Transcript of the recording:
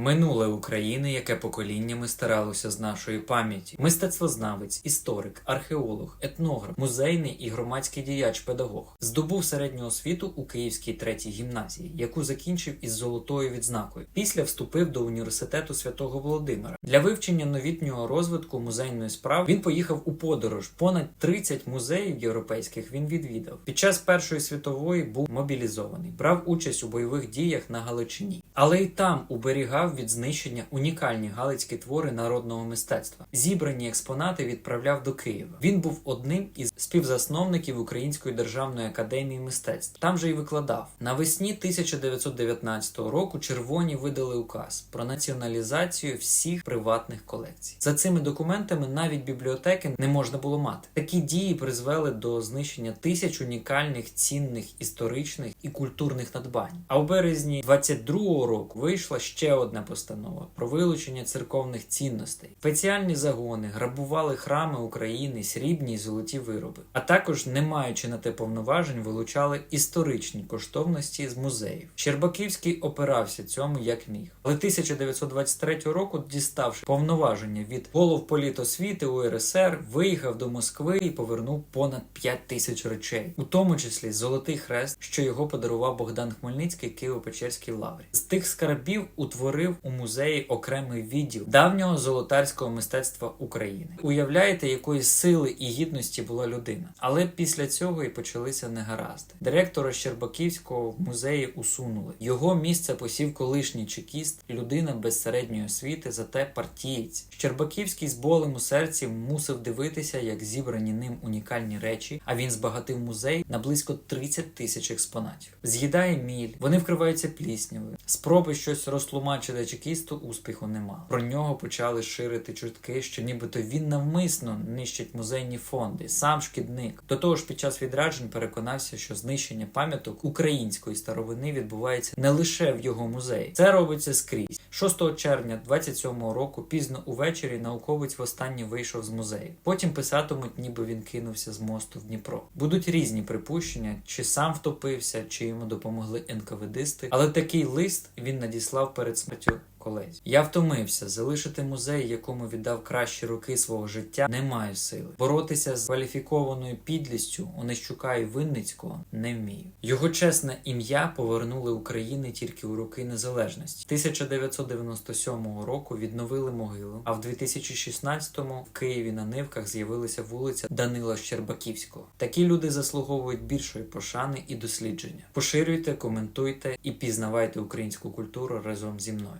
Минуле України, яке поколіннями старалося з нашої пам'яті. Мистецтвознавець, історик, археолог, етнограф, музейний і громадський діяч, педагог. Здобув середню освіту у Київській третій гімназії, яку закінчив із золотою відзнакою. Після вступив до університету святого Володимира. Для вивчення новітнього розвитку музейної справи він поїхав у подорож. Понад 30 музеїв європейських він відвідав. Під час Першої світової був мобілізований, брав участь у бойових діях на Галичині, але й там уберігав від знищення унікальні галицькі твори народного мистецтва. Зібрані експонати відправляв до Києва. Він був одним із співзасновників Української державної академії мистецтв. Там же й викладав. Навесні 1919 року червоні видали указ про націоналізацію всіх приватних колекцій. За цими документами навіть бібліотеки не можна було мати. Такі дії призвели до знищення тисяч унікальних цінних історичних і культурних надбань. А в березні 22-го року вийшла ще одна постанова про вилучення церковних цінностей. Спеціальні загони грабували храми України, срібні і золоті вироби, а також, не маючи на те повноважень, вилучали історичні коштовності з музеїв. Щербаківський опирався цьому як міг. Але 1923 року, діставши повноваження від голов політосвіти УРСР, виїхав до Москви і повернув понад 5 тисяч речей, у тому числі золотий хрест, що його подарував Богдан Хмельницький Києво-Печерській лаврі. З тих скарбів утворив у музеї окремий відділ давнього золотарського мистецтва України. Уявляєте, якої сили і гідності була людина. Але після цього і почалися негаразди. Директора Щербаківського музеї усунули. Його місце посів колишній чекіст, людина без середньої освіти, зате партієць. Щербаківський з болем у серці мусив дивитися, як зібрані ним унікальні речі, а він збагатив музей на близько 30 тисяч експонатів. З'їдає міль, вони вкриваються пліснявою. Спроби щось розтлумачити чекісту успіху нема. Про нього почали ширити чутки, що нібито він навмисно нищить музейні фонди, сам шкідник. До того ж, під час відраджень переконався, що знищення пам'яток української старовини відбувається не лише в його музеї. Це робиться скрізь. 6 червня 27-го року, пізно увечері, науковець востаннє вийшов з музею. Потім писатимуть, ніби він кинувся з мосту в Дніпро. Будуть різні припущення, чи сам втопився, чи йому допомогли НКВДисти. Але такий лист він надіслав перед смертю Tchau. Колезі. Я втомився залишити музей, якому віддав кращі роки свого життя, не маю сили. Боротися з кваліфікованою підлістю Онищука і Винницького не вмію. Його чесне ім'я повернули Україні тільки у роки незалежності. 1997 року відновили могилу, а в 2016-му в Києві на нивках з'явилася вулиця Данила Щербаківського. Такі люди заслуговують більшої пошани і дослідження. Поширюйте, коментуйте і пізнавайте українську культуру разом зі мною.